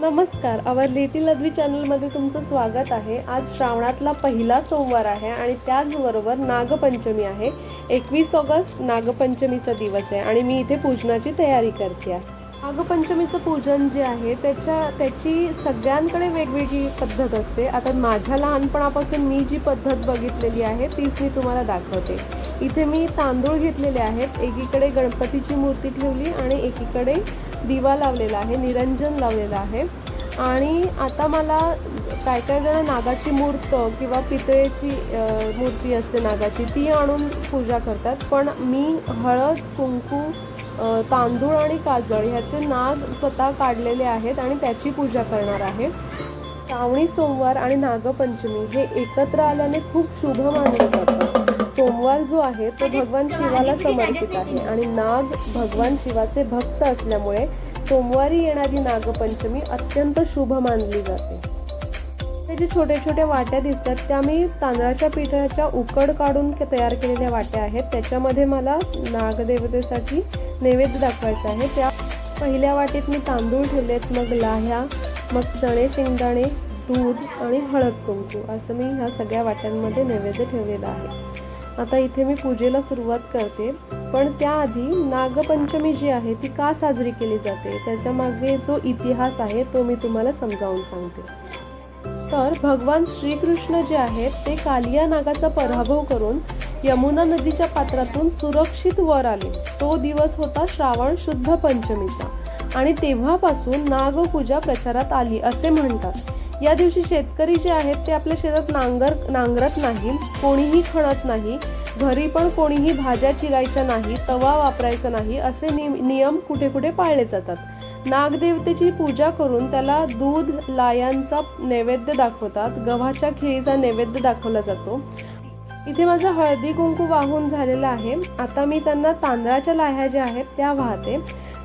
नमस्कार. आवर लिटिल अद्वी चॅनलमध्ये तुमचं स्वागत आहे. आज श्रावणातला पहिला सोमवार आहे आणि त्याचबरोबर नागपंचमी आहे. एकवीस ऑगस्ट नागपंचमीचा दिवस आहे आणि मी इथे पूजनाची तयारी करते आहे. नागपंचमीचं पूजन जे आहे त्याच्या त्याची सगळ्यांकडे वेगवेगळी पद्धत असते. आता माझ्या लहानपणापासून मी जी पद्धत बघितलेली आहे तीच मी तुम्हाला दाखवते. इथे मी तांदूळ घेतलेले आहेत. एकीकडे गणपतीची मूर्ती ठेवली आणि एकीकडे दिवा लावलेला आहे निरंजन लावलेलं आहे. आणि आता मला काय काय जण नागाची मूर्त किंवा पितळेची मूर्ती असते नागाची ती आणून पूजा करतात. पण मी हळद कुंकू तांदूळ आणि काजळ ह्याचे नाग स्वतः काढलेले आहेत आणि त्याची पूजा करणार आहे. श्रावणी सोमवार आणि नागपंचमी हे एकत्र आल्याने खूप शुभ मानलं जातं. सोमवार जो आहे तो भगवान शिवाला समर्पित आहे आणि नाग भगवान शिवाचे भक्त असल्यामुळे सोमवारी येणारी नागपंचमी अत्यंत शुभ मानली जाते. जे छोटे छोटे वाट्या दिसतात त्या मी तांदळाच्या पिठाच्या उकड काढून के- तयार केलेल्या वाट्या आहेत. त्याच्यामध्ये मला नागदेवतेसाठी नैवेद्य दाखवायचा आहे. त्या पहिल्या वाटीत मी तांदूळ ठेवलेत मग लाह्या मग चणे शेंगदाणे दूध आणि हळद कुंकू. असं मी ह्या सगळ्या वाट्यांमध्ये नैवेद्य ठेवलेला आहे. आता इथे मी पूजेला सुरुवात करते. पण त्याआधी नागपंचमी जी आहे ती का साजरी केली जाते? त्याच्यामागे जो इतिहास आहे तो मी तुम्हाला समजावून सांगते. तर भगवान श्रीकृष्ण जे आहेत ते कालिया नागाचा पराभव करून यमुना नदीच्या पात्रातून सुरक्षित वर आले. तो दिवस होता श्रावण शुद्ध पंचमीचा. आणि तेव्हापासून नागपूजा प्रचारात आली असे म्हणतात. या दिवशी शेतकरी जे आहेत ते आपल्या शेतात नांगर नांगरत नाही कोणीही खणत नाही घरी पण कोणीही भाज्या चिरायच्या नाही तवा वापरायचा नाही असे नियम कुठे कुठे पाळले जातात. नागदेवतेची पूजा करून त्याला दूध लायांचा नैवेद्य दाखवतात गव्हाच्या खिरीचा नैवेद्य दाखवला जातो. इथे माझा हळदी कुंकू वाहून झालेला आहे. आता मी त्यांना तांदळाच्या लाह्या ज्या आहेत त्या वाहते.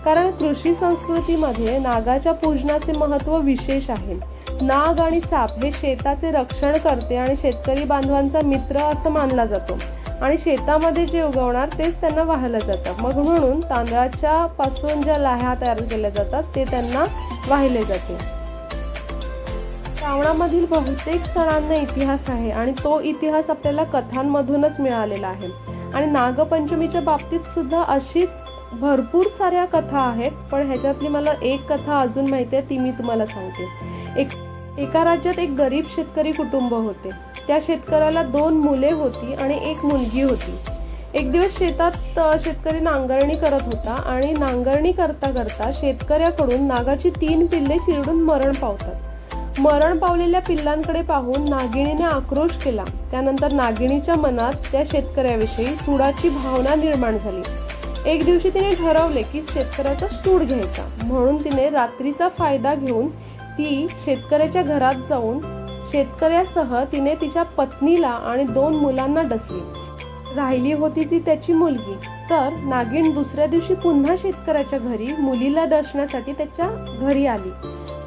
कारण कृषी संस्कृतीमध्ये नागाच्या पूजनाचे महत्त्व विशेष आहे. नाग आणि साप हे शेताचे रक्षण करते आणि शेतकरी बांधवांचा मित्र असं मानला जातो. आणि शेतामध्ये जे उगवणार तेच त्यांना वाहिलं जातं. मग म्हणून तांदळाच्या पासून ज्या लाह्या तयार केल्या जातात ते त्यांना वाहिले जाते. श्रावणामधील बहुतेक सणांना इतिहास आहे आणि तो इतिहास आपल्याला कथांमधूनच मिळालेला आहे. आणि नागपंचमीच्या बाबतीत सुद्धा अशीच भरपूर साऱ्या कथा आहेत पण ह्याच्यातली मला एक कथा अजून माहिती आहे ती मी तुम्हाला सांगते. एक एका राज्यात एक गरीब शेतकरी कुटुंब होते. त्या शेतकऱ्याला दोन मुले होती आणि एक मुलगी होती. एक दिवस शेतात शेतकरी नांगरणी करत होता आणि नांगरणी करता करता शेतकऱ्याकडून नागाची तीन पिल्ले चिरडून मरण पावतात. मरण पावलेल्या पिल्लांकडे पाहून नागिणीने आक्रोश केला. त्यानंतर नागिणीच्या मनात त्या शेतकऱ्याविषयी सुडाची भावना निर्माण झाली. एक दिवशी तिने ठरवले की शेतकऱ्याचा सूड घ्यायचा. म्हणून तिने रात्रीचा फायदा घेऊन ती शेतकऱ्याच्या घरात जाऊन शेतकऱ्यासह तिने तिच्या पत्नीला आणि दोन मुलांना डसली. राहिली होती ती त्याची मुलगी. तर नागिण दुसऱ्या दिवशी पुन्हा शेतकऱ्याच्या घरी मुलीला डसण्यासाठी त्याच्या घरी आली.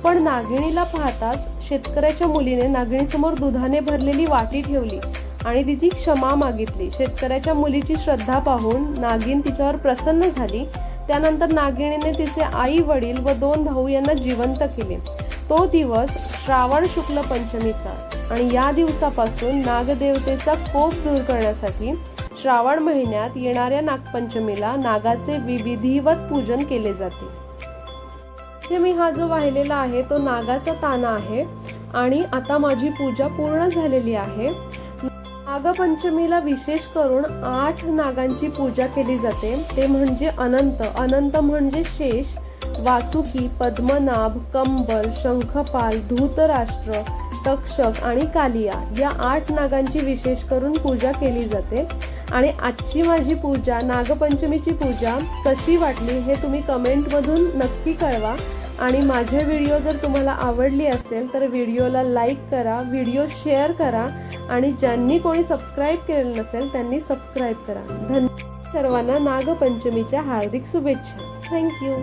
पण नागिणीला पाहताच शेतकऱ्याच्या मुलीने नागिणीसमोर दुधाने भरलेली वाटी ठेवली आणि तिची क्षमा मागितली. शेतकऱ्याच्या मुलीची श्रद्धा पाहून नागिन तिच्यावर प्रसन्न झाली. त्यानंतर नागिणीने तिचे आई वडील व दोन भाऊ यांना जिवंत केले. तो दिवस श्रावण शुक्ल पंचमीचा आणि या दिवसापासून नागदेवतेचा कोप दूर करण्यासाठी श्रावण महिन्यात येणाऱ्या नागपंचमीला नागाचे विविधिवत पूजन केले जाते. इथे मी हा जो वाहिलेला आहे तो नागाचा ताना आहे आणि आता माझी पूजा पूर्ण झालेली आहे. नागपंचमीला विशेष करून आठ नागांची पूजा केली जाते. ते म्हणजे अनंत. अनंत म्हणजे शेष. वासुकी पद्मनाभ कंबल शंखपाल धूतराष्ट्र तक्षक आणि कालिया या आठ नागांची विशेष करून पूजा केली जाते. आणि आजची माझी पूजा नागपंचमीची पूजा कशी वाटली हे तुम्ही कमेंटमधून नक्की कळवा. आणि माझे व्हिडिओ जर तुम्हाला आवडली असेल तर व्हिडिओला लाईक करा व्हिडिओ शेअर करा आणि ज्यांनी कोणी सबस्क्राईब केलेलं नसेल त्यांनी सबस्क्राईब करा. धन्यवाद सर्वांना नागपंचमीच्या हार्दिक शुभेच्छा. थँक्यू